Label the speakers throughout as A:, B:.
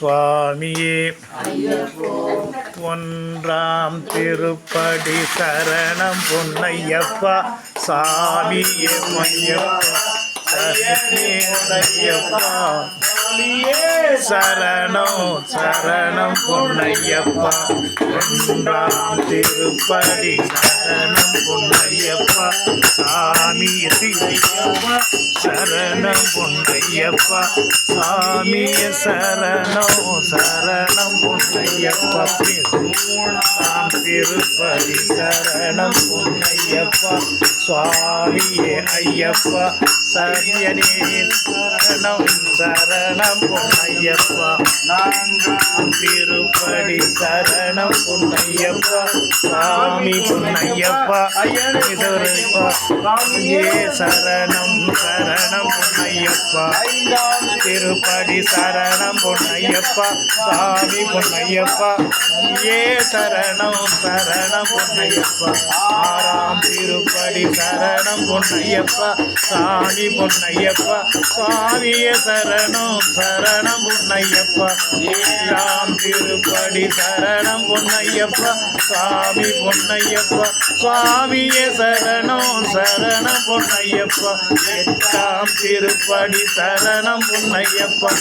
A: சுவாமியே. ஒன்றாம் திருப்படி சரணம் பொன்னையப்பா. சாமியே மையப்பா. சரணம் சரணம் பொன்னையப்பா. ஒன்றாம் திருப்படி சரணம் பொன்னையப்பா. சாமி ஐயப்பா சரணம் பொன்னையப்பா சாமிய சரணம் சரணம் பொன்னையப்பா நாம் திருப்பதி சரணம் பொன்னையப்பா சுவாமியே ஐயப்பா. சரியனே சரணம் சரணம் பொன்னையப்பா நாங்கள் திருப்படி சரணம் பொன்னையப்பா. சாமி பொன்னையப்பா. இதொருப்பா. ஏ சரணம் சரணம் பொன்னையப்பா. திருப்படி சரணம் பொன்னையப்பா. சாமி பொன்னையப்பா. ஏ சரணம் சரணம் பொன்னையப்பா. ஆறாம் திருப்படி சரணம் பொன்னையப்பா. சாமி பொன்னையப்பா. சுவாமிய சரணம் சரணம் பொன்னையப்பா. ஏழாம் திருப்படி சரணம் பொன்னையப்பா சாமி பொன்னையப்பா சுவாமியே சரணம் சரணம் பொன்னையப்பா. எட்டாம் திருப்படி சரணம் பொன்னையப்பா.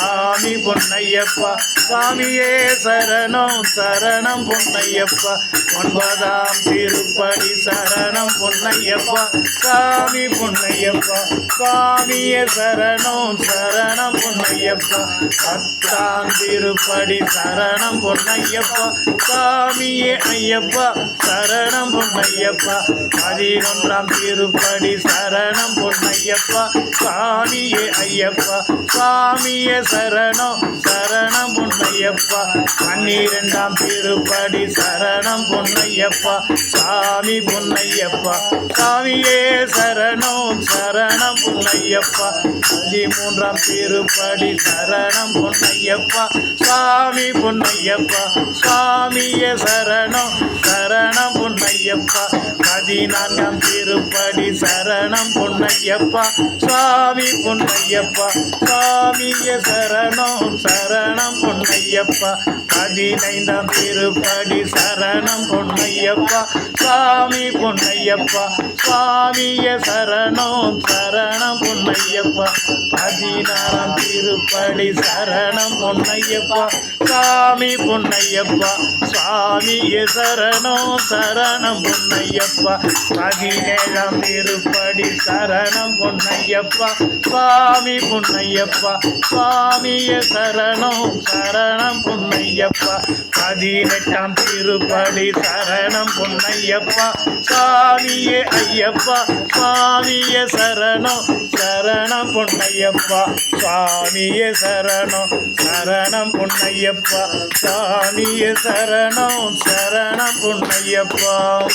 A: சாமி பொன்னையப்பா சாமியே சரணம் சரணம் பொன்னையப்பா. ஒன்பதாம் திருப்படி சரணம் பொன்னையப்பா சாமி பொன்னையப்பா. சாமியே சரணம் சரணம் பொன்னையப்பா. பத்தாம் திருப்படி சரணம் பொன்னையப்பா. சாமியே ஐயப்பா சரணம் பொன்னையப்பா. பதினொன்றாம் திருப்படி சரணம் பொன்னையப்பா. சாமியே ஐயப்பா சாமியே சரணம் சரணம் பொன்னையப்பா. பன்னிரெண்டாம் திருப்படி சரணம் பொன்னையப்பா. சாமி பொன்னையப்பா. சாமியே சரணம் சரணம் பொன்னையப்பா. பதிமூன்றாம் திருப்படி சரணம் பொன்னையப்பா. சாமி பொன்னையப்பா. சாமியே சரணம் சரணம் பொன்னையப்பா. பதினான்காம் திருப்படி சரணம் பொன்னையப்பா சுவாமி பொன்னையப்பா சுவாமிய சரணம் சரணம் பொன்னையப்பா. பதினைந்தாம் திருப்படி சரணம் பொன்னையப்பா சுவாமி பொன்னையப்பா சுவாமிய சரணம் சரணம் பொன்னையப்பா. பதினாறாம் திருப்படி சரணம் பொன்னையப்பா சாமி பொன்னையப்பா சுவாமிய சரணம் சரணம் பொன்னையப்பா. பதினேழாம் திருப்படி சரணம் பொன்னையப்பா சுவாமி பொன்னையப்பா. சுவாமிய சரணம் சரணம் பொன்னையப்பா. பதினெட்டாம் திருப்படி சரணம் பொன்னையப்பா. சுவாமியே ஐயப்பா சுவாமிய சரணம் சரணம் பொன்னையப்பா. சுவாமிய சரணம் சரணம் பொன்னையப்பா. சுவாமிய சரணம் சரணம் பொன்னையப்பா.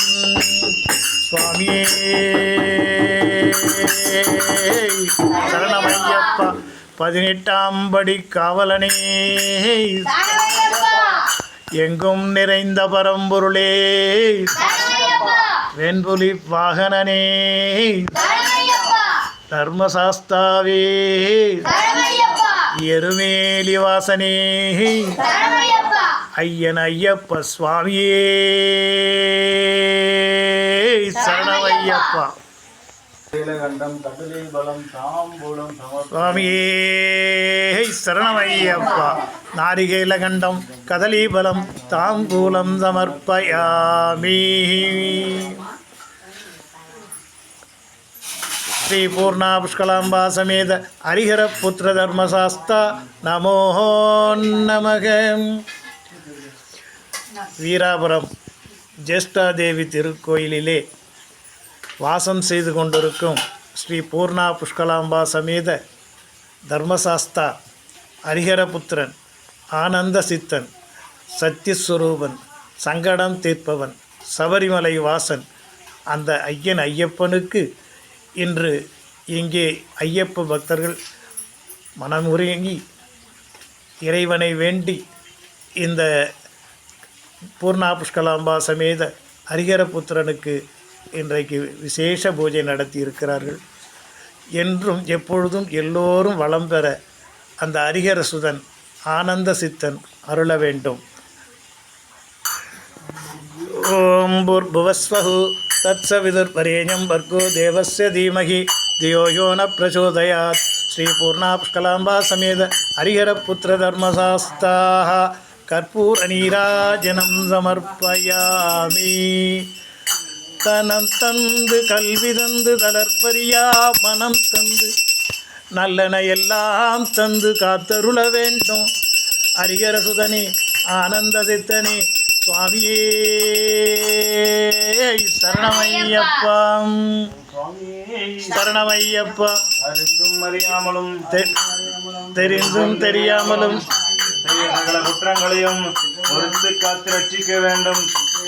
A: சுவாமியே. சரணமையப்பா. பதினெட்டாம் படி காவலனே. எங்கும் நிறைந்த பரம்பொருளே. வெண்புலி வாகனனே. தர்மசாஸ்தாவே. எருமேலி வாசனே ஐயன் ஐயப்ப சுவாமியே சரணமையப்பா சுவாமியே சரணமையப்பா. நாரிகேலகண்டம் கதலீபலம் தாம்பூலம் சமர்ப்பயாமி. ஸ்ரீ பூர்ணா புஷ்கலாம்பா சமேத ஹரிஹர புத்திர தர்மசாஸ்தா நமோ நமக. வீராபுரம் ஜேஷ்டாதேவி திருக்கோயிலிலே வாசம் செய்து கொண்டிருக்கும் ஸ்ரீ பூர்ணா புஷ்கலாம்பா சமேத தர்மசாஸ்தா ஹரிஹரபுத்திரன் ஆனந்த சித்தன் சத்தியஸ்வரூபன் சங்கடம் தீர்ப்பவன் சபரிமலை வாசன் அந்த ஐயன் ஐயப்பனுக்கு இன்று இங்கே ஐயப்ப பக்தர்கள் மனமுருங்கி இறைவனை வேண்டி இந்த பூர்ணா புஷ்கலாம்பா சமேத ஹரிஹரபுத்திரனுக்கு இன்றைக்கு விசேஷ பூஜை நடத்தி இருக்கிறார்கள் என்றும் எப்பொழுதும் எல்லோரும் வளம் பெற அந்த ஹரிகர சுதன் ஆனந்த சித்தன் அருள வேண்டும். ஓம் புர்புவஸ்வஹு. தத்சவிதுர்வரேண்யம் வர்கோ தேவஸ்ய தீமகி தியோ யோ ந பிரச்சோதயாத் ஸ்ரீ பூர்ணா புஷ்கலாம்பா சமேத ஹரிஹரபுத்திர தர்மசாஸ்தாக கற்பூர நீராஜனம் சமர்ப்பயாமி தனம் தந்து கல்வி தந்து தளர்ப்பரியா மனம் தந்து நல்லன எல்லாம் தந்து காத்தருள வேண்டும். ஹரிகர சுதனே ஆனந்த சித்தனே சுவாமியே சரணமையப்பம். சரணமையப்பா.
B: அறிந்தும் அறியாமலும்
A: தெரிந்தும் தெரியாமலும்.
B: சகல குற்றங்களையும் பொறுத்து காத்து ரட்சிக்க வேண்டும்.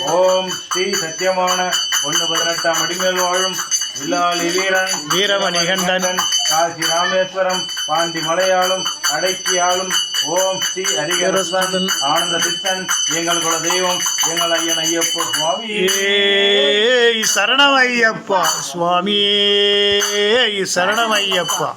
B: ஓம் ஸ்ரீ சத்தியமான ஒன்று பதினெட்டாம் அடிமேல் வாழும் வில்லாளி வீரன்
A: வீரமணிகண்டன்
B: காசி ராமேஸ்வரம் பாண்டி மலையாளும் அடக்கி ஆளும் ஓம் ஸ்ரீ ஹரிகரசன் ஆனந்த சித்தன் எங்கள் குல தெய்வம் எங்கள் ஐயன் ஐயப்போ சுவாமி.
A: ஏய் சரணமையப்பா சுவாமியே சரணமையப்பா